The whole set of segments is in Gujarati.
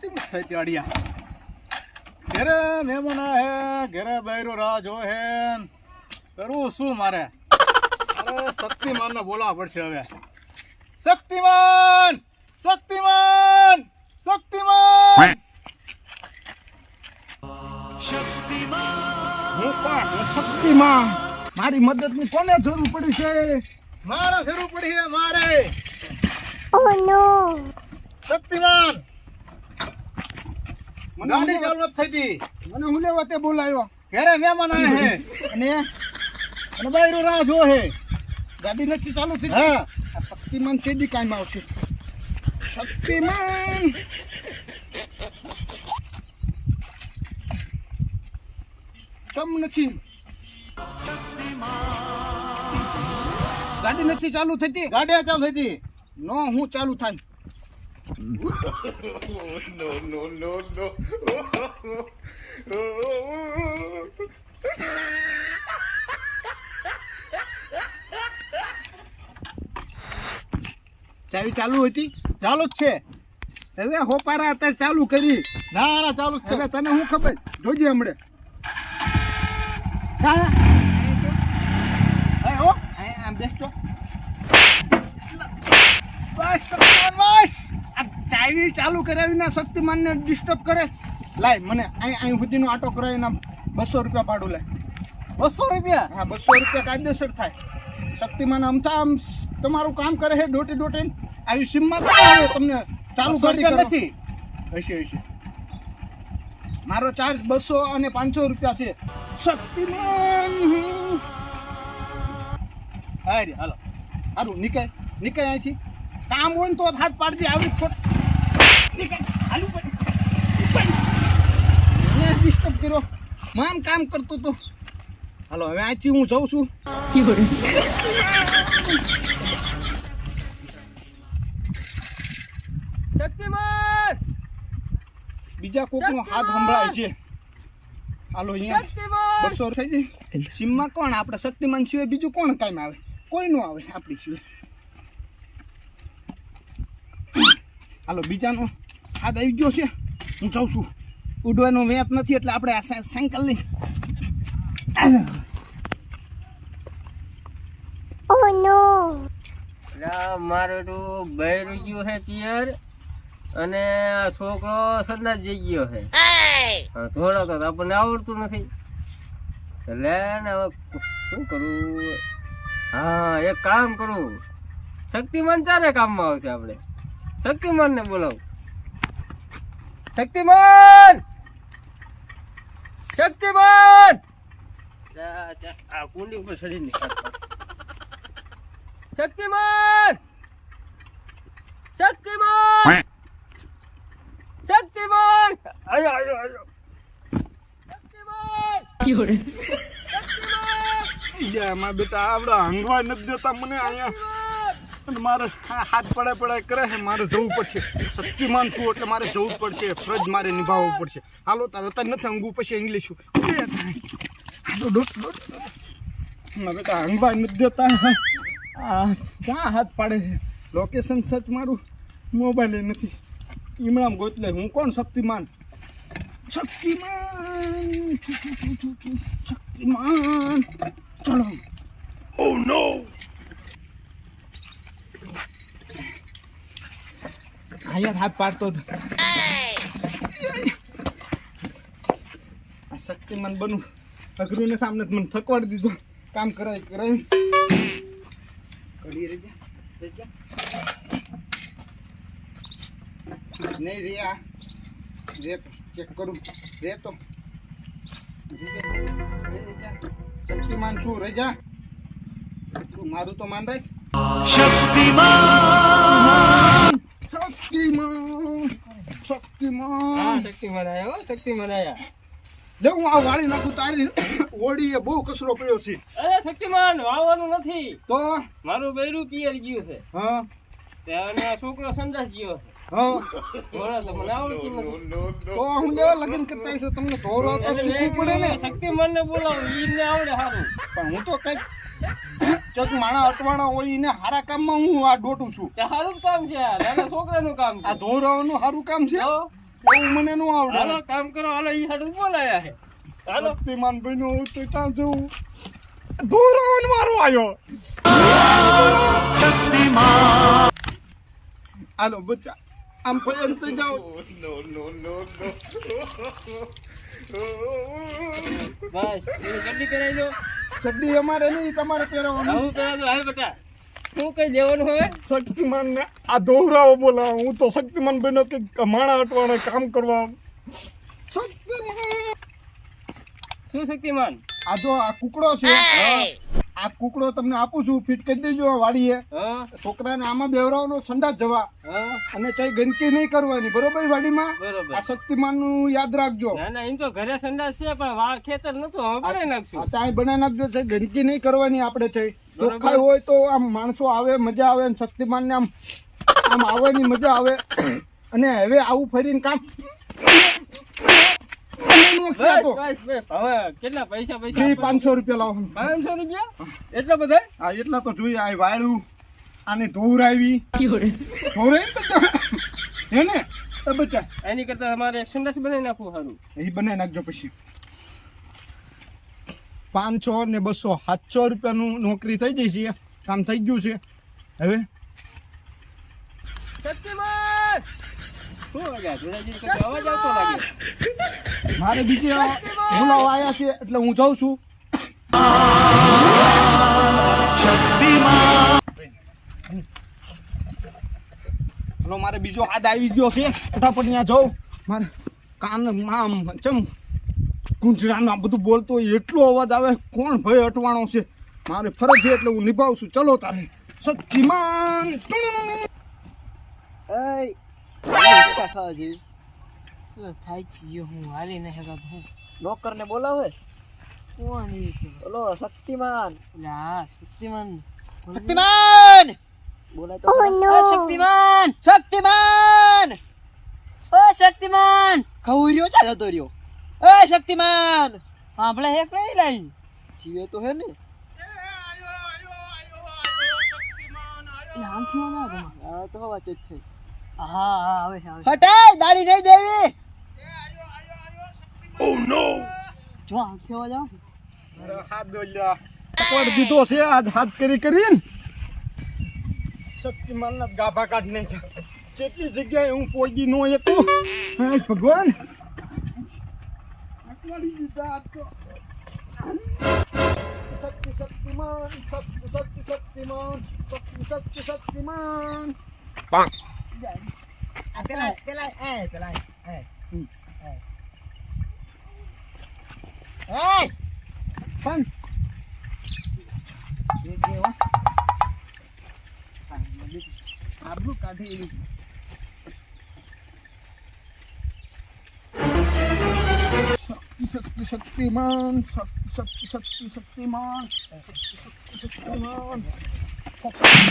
કેમ થઈ ત્યાડિયા ઘરે મહેમાન હે ઘરે બૈરો રાહ જો હે. કરવું શું મારે? અરે શક્તિમાન ને બોલાવવા પડશે હવે. શક્તિમાન! શક્તિમાન! શક્તિમાન! હું કોણ? હું શક્તિમાન. મારી મદદની કોને જરૂર પડી છે? મારે જરૂર પડી છે મારે. Oh no! શક્તિમાન! ગાડી ચાલુ નથી હતી મને હું લેવા તે બોલાયો? ઘેરે મહેમાન આયા હે. અને અને બાયરો રાહ જો હે. ગાડી નથી ચાલુ થઈ હા. શક્તિમાન છેદી કાયમ આવશે. શક્તિમાન! ચમ નથી. ગાડી નથી ચાલુ થતી ગાડી ચાલુ થતી નો હું ચાલુ થાય. ચાવી ચાલુ હતી? ચાલુ જ છે. હવે હોપારા અત્યારે ચાલુ કરી. ના ના ચાલુ જ છે. હવે તને હું ખબર? જોજે હમણે. આમ બેસતો બસ બસ. આ ચાલુ કરાવીને શક્તિમાનને ડિસ્ટર્બ કરે. લાય મને અહીં અહીં સુધીનો આટો કરાવીને બસો રૂપિયા ભાડું લે. બસો રૂપિયા? હા બસો રૂપિયા કાયદેસર થાય. શક્તિમાન અમથા આમ તમારું કામ કરે છે ડોટે ડોટે આવી સિમમાં તમને ચાલુ કરી નથી હશે હશે. મારો ચાર્જ બસો અને પાંચસો રૂપિયા છે. શક્તિમાન હારે હાલો. સારું નીકળે નીકળે અહીંથી. કામ હોય ને તો હાથ પાડજે આવી ખોટ નીકળ હાલુ પડી મેં ડિસ્ટર્બ કર્યો મામ કામ કરતો તો. હાલો હવે અહીંથી હું જઉં છું. શક્તિમાન! બીજા કોકનો હાથ સંભળાય છે. હાલો અહીંયા શક્તિમાન! બસો થઈ જાય સીમમાં કોણ? આપણે શક્તિમાન સિવાય બીજું કોણ કામ આવે? કોઈ નું આવે આપણી સિવાય. હાલો બીજાનો હાથ આવી ગયો છે. હું જાઉં છું. ઉડવાનો વેત નથી એટલે આપણે આ સાયકલ લઈ. Oh no! લા તો ગયું છે પિયર અને આ છોકરો સંદાસ જઈ ગયો છે હા, થોડોક જ આપણને આવડતું નથી. એટલે ને હવે શું કરું? હા એક કામ કરું. શક્તિમાન ચારે કામમાં આવશે આપણે. શક્તિમાન ને બોલાવું. શક્તિમાન! શક્તિમાન! આ કુંડી ઉપર ચડી નીકળ શક્તિમાન! શક્તિમાન! શક્તિમાન! આયો આયો આયો શક્તિમાન! શક્તિમાનમાં બેટા આપડા હંગવા નથી દેતા મને અહીંયા. અને મારે હાથ પડે પડે કરે છે, મારે જવું પડશે. શક્તિમાન છું એટલે મારે જવું પડશે. ફરજ મારે નિભાવવું પડશે. હાલો, તારે અત્યારે નથી અંગવું પછી ઇંગ્લિશ બેટા હંગવા નથી દેતા. ક્યાં હાથ પાડે છે? લોકેશન સર્ચ મારું. મોબાઈલ નથી. ઈમણામ ગોતલે. હું કોણ? શક્તિમાન. શક્તિમાન. શક્તિમાન. ચલો. ઓ નો અહીંયા હાથ પાડતો હતો. આ શક્તિમાન બનવું. અઘરું ને સામને મને થકવાડી દીધું. કામ કરાય કરાય. કરી રહી નહીં રે આ. રે તો ચેક કરું. રે તો. શક્તિમાન છું રેજા મારું તો માન રાખ. શક્તિમાન શક્તિમાન. શક્તિમાન આયા હો શક્તિમાન આયા લે હું આ વાળી નાખું તારી ઓડીએ બહુ કચરો પડ્યો છે. અરે શક્તિમાન વાવવાનું નથી. તો? મારું બૈરું પિયર ગયું છે. હા. અને આ છોકરો સંદાસ ગયો હા. તો હું લેવા લગ્ન કરતા તમને ધોરો તો શીખવું પડે ને. શક્તિમાન ને બોલાવો ઈને આવડે સારું. પણ હું તો કંઈક ચક માણા અટવાણા હોય એને હારા કામમાં હું આ ડોટું છું. સારું કામ છે આ નાના છોકરાનું કામ આ છે ધોરાવાનું સારું કામ છે? એવું મને નું આવડે. હાલો કામ કરો. હાલો ઈ હાડું બોલાયા છે. હાલો. શક્તિમાન ભાઈ નું તો ચાલ જવું ધોરાવન મારો આવ્યો હાલો બચ્ચા આમ પૈન તો જાઓ. નો નો નો નો બસ એ જલ્દી કરાઈ દો. ચડ્ડી અમારે નહીં તમારે પહેરવાનું. હું દો હાલ બેટા. શું કઈ દેવાનું હવે શક્તિમાન ને આ દોહરાઓ બોલા હું તો શક્તિમાન બન્યો કે માણા અટવાણા કામ કરવા. શક્તિમાન શું શક્તિમાન? આ જો આ કુકડો છે આ કુકડો તમને આપું છું ફિટ કરી દેજો વાડીએ. હા. છોકરાને આમાં બેવરાવાનો સંડાસ જવા. અને કઈ ગંદકી નહીં કરવાની બરોબર વાડીમાં? આ શક્તિમાનનું યાદ રાખજો. ના ના એમ તો ઘરે સંડાસ છે પણ વાળ ખેતર નતું હવે બનાવી નાખશું. ત્યાં બનાવી નાખજો છે ગંદકી નહીં કરવાની આપણે થઈ. ચોખ્ખાઈ હોય તો આમ માણસો આવે મજા આવે અને શક્તિમાન ને આમ આમ આવવાની મજા આવે. અને હવે આવું ફરીને કામ કેટલા પૈસા પૈસા પાંચસો રૂપિયા લાવો પાંચસો રૂપિયા એટલા બધા? હા એટલા તો જોઈએ આ વાળું આને ધોવરાવી ને હે ને? બચ્ચા એની કરતા અમારે એક સંડાસ બનાવી નાખવું સારું. એ બનાવી નાખજો પછી. પાંચસો ને બસો સાતસો રૂપિયાનું નોકરી થઈ જઈ છે. કામ થઈ ગયું છે. હવે શક્તિમાન શું વાગ્યા ધોળાજી કરતા અવાજ આવતો લાગે મારે બીજે બોલાવો આવ્યા છે, એટલે હું જાઉં છું. હલો, મારે બીજો હાથ આવી ગયો છે. ફટાફટ ત્યાં જાઉં. મારે કાનમાં ચમ કુંજરાનું આ બધું બોલતો એટલો અવાજ આવે, કોણ ભય અટવાણો છે? મારે ફરજ છે, એટલે હું નિભાવું છું. ચલો તારે. શક્તિમાન થાય ગયો હું હાલી નહીં શકાતો હું નોકર બોલાવે? કોણ બોલો શક્તિમાન. એટલે શક્તિમાન. શક્તિમાન! બોલાય તો ખરા. no! શક્તિમાન! શક્તિમાન! ઓ શક્તિમાન! ખવર્યો ચા જતો રહ્યો. એ શક્તિમાન! સાંભળે હે કઈ લાઈ જીવે તો હે ને. આમથી વાળા હતા આ તો વાત થઈ. હા હા આવે આવે હટાય દાડી નહીં દેવી. જો છે. મારો હાથ દોડ્યા. પકડ દીધો છે આજ હાથ કરી કરીને. શક્તિમાન ના ગાભા કાઢ જેટલી જગ્યાએ હું પોગી નો એકું હે ભગવાન. અટવાડી દીધા આજ તો. શક્તિ શક્તિમાન શક્તિ શક્તિ શક્તિમાન. શક્તિ શક્તિ શક્તિમાન. પેલા પેલા એ પેલા એ. એ પણ. આબરૂ કાઢી એવી. શક્તિ શક્તિ શક્તિમાન શક્તિ શક્તિ શક્તિ શક્તિમાન શક્તિ શક્તિ શક્તિમાન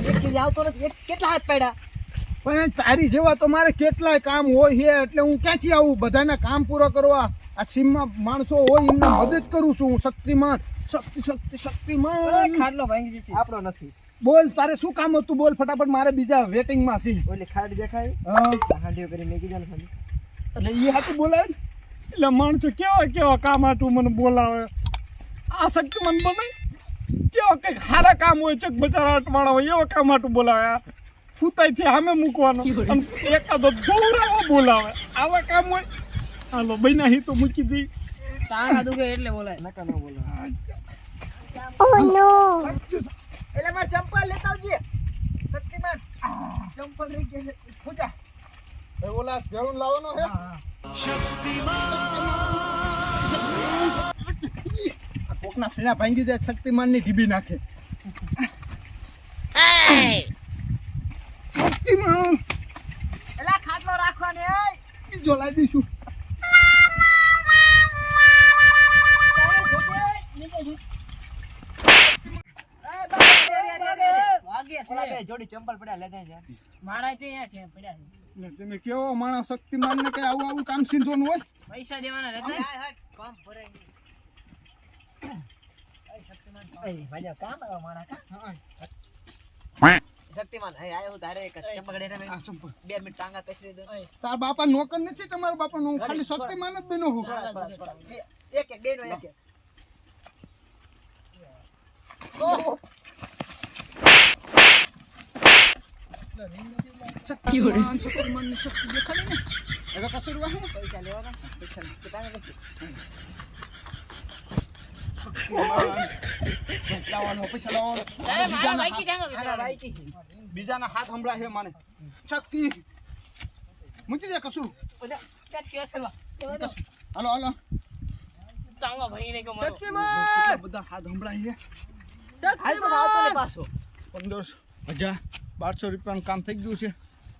એક કેજી આવતો નથી એક કેટલા હાથ પડ્યા પણ તારી જેવા તો મારે કેટલાય કામ હોય છે એટલે હું ક્યાંથી આવું? બધાના કામ પૂરા કરવા. આ સીમમાં માણસો હોય એમને મદદ કરું છું હું. શક્તિમાન શક્તિ શક્તિ શક્તિમાન. ખાડલો ભાંગી છે. આપણો નથી. બોલ તારે શું કામ હતું? બોલ ફટાફટ મારે બીજા વેટિંગમાં છે. એટલે ખાડ દેખાય? હા, હાંડીઓ કરી મેં કીધા ને ખાલી. એટલે એ હાથું બોલાય ને? એટલે માણસો કેવા કેવા કામ હાટું મને બોલાવે? આ શક્તિમાન બને? કેવા કંઈક સારા કામ હોય છે બચારા અટવાળા હોય એવા કામ હાટું બોલાવે ફૂતાઈથી સામે મૂકવાનો. અને એકાદો દોરાવો બોલાવે. આવા કામ હોય? હાલો બન્યા હી તો મૂકી દઈ તારા દુખે એટલે બોલાય. નકા ન બોલાય. Oh નો. એટલે મારે ચંપલ લેતા આવજે. શક્તિમાન ચંપલ રહી ગઈ ખોજા એ ઓલા ભેળું લાવવાનો હે? શક્તિમાન કોકના સીણા ભાંગી જાય શક્તિમાનની ઢીબી નાખે શક્તિમાન એટલે ખાટલો રાખવાનો એ લાવી દઈશું તમે કેવો માણસ શક્તિમાન ને કઈ આવું આવું કામ સીધવાનું હોય પૈસા દેવાના રહેતા કામ ભરાય ભાઈ કામ માણા કા શક્તિમાન. અહીં આયો હું તારે એક ચંપકડે આ બે મિનિટ ટાંગા કસરી દે તાર બાપા નોકર નથી તમારા બાપા નો ખાલી શક્તિમાન જ બેનો હું. એક એક બે નો એક. એક શક્તિમાન શક્તિમાન શક્તિ દેખાડી ને. હવે કસુર વાહે પૈસા લેવાના પૈસા કેટલા તો ટાંગા કસરી લાવવાનો પૈસા લાવવાનો તારે મારા બાઈકી ટાંગો આના બેસાડો. બાઈકી બીજાના હાથ હમણાં છે મને. શક્તિ મૂકી દે. હાલો મારો. બધા હાથ હમણાં છે. હાલ તો આવતો પાછો. પંદરસો હજાર બારસો રૂપિયાનું કામ થઈ ગયું છે.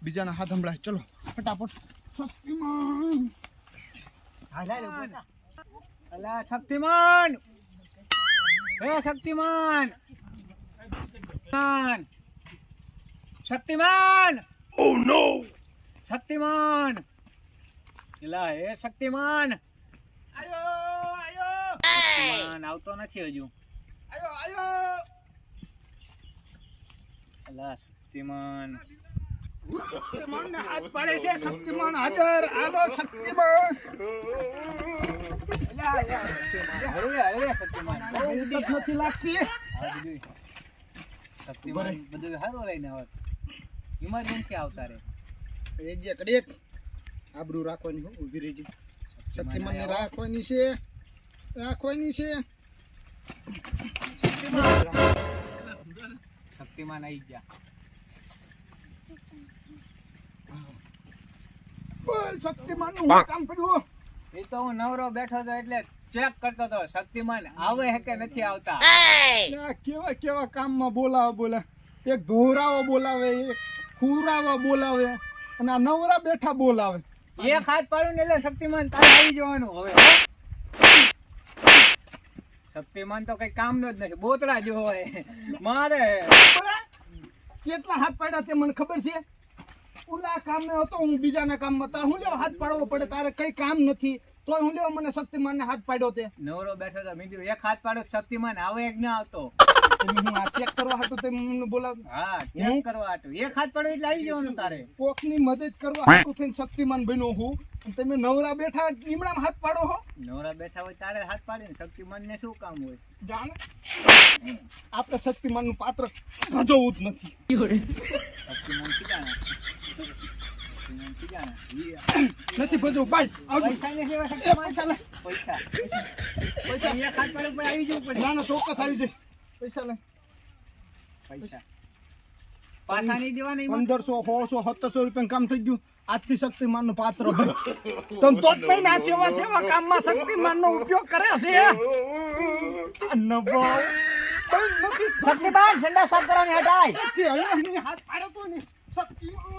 બીજાના હાથ હમણાં ચલો ફટાફટ. શક્તિમાન હાલ શક્તિમાન હે શક્તિમાન! શક્તિમાન! શક્તિમાન! ઓ નો શક્તિમાન! એલા હે શક્તિમાન! આયો આયો! શક્તિમાન આવતો નથી હજુ. આયો આયો! અલા શક્તિમાન! શક્તિમાનને હાથ પાડે છે શક્તિમાન હાજર આલો શક્તિમાન. શક્તિમાન. નથી લાગતી. શક્તિમાન બધું સારું લઈને આવત ઇમરજન્સી આવતા રે એક જે કડેક આબરૂ રાખવાની હો ઊભી રહેજી. શક્તિમાનને રાખવાની છે રાખવાની છે. શક્તિમાન. આવી ગયા. બોલ શક્તિમાનનું હું કામ પડ્યું એ તો હું નવરો બેઠો હતો એટલે ચેક કરતો હતો શક્તિમાન આવે હે કે નથી આવતા? કેવા કેવા કામમાં બોલાવે બોલે? એક ધોરાવો બોલાવે એક ખુરાવા બોલાવે અને આ નવરા બેઠા બોલાવે. એક હાથ પાડું ને એટલે શક્તિમાન તારે આવી જવાનું હવે. શક્તિમાન તો કઈ કામ નો જ નથી બોતડા જેવો હોય. મારે. કેટલા હાથ પાડ્યા તે મને ખબર છે? ઓલા કામે હતો હું બીજાના કામમાં તારે હું લેવા હાથ પાડવો પડે તારે કઈ કામ નથી. તોય હું લેવા મને શક્તિમાનને હાથ પાડ્યો તે. નવરો બેઠો તો મેં એક હાથ પાડો શક્તિમાન આવે એક ના આવતો? હું આ ચેક કરવા હતું તે મને બોલાવ. હા ચેક કરવા હાટું. એક હાથ પાડો એટલે આવી જવાનું તારે. કોકની મદદ કરવા હાટુ થઈને શક્તિમાન બન્યો હું. તમે નવરા બેઠા લીમડામાં હાથ પાડો હો. નવરા બેઠા હોય તારે હાથ પાડીને શક્તિમાન ને શું કામ હોય? જાણે આપણે શક્તિમાનનું પાત્ર ભજવવું જ નથી. શક્તિમાન શક્તિમાન નથી ભજવવું બાય આવજો. પૈસા લે. પૈસા. પૈસા. એક હાથ પાડો પછી આવી જવું પડે ના ના ચોક્કસ આવી જઈશ. પૈસા લે. પૈસા. પાછા નહીં દેવાના એમાં? પંદરસો સોળસો સત્તરસો રૂપિયા કામ થઈ ગયું. આજથી શક્તિમાનનું પાત્ર. તમ તો જ નહીં ના જેવા જેવા કામમાં શક્તિમાન નો ઉપયોગ કરે છે. નથી શક્તિમાન સંડા સાફ કરવાની હટાય હાથ પાડે તો નહીં. શક્તિમાન.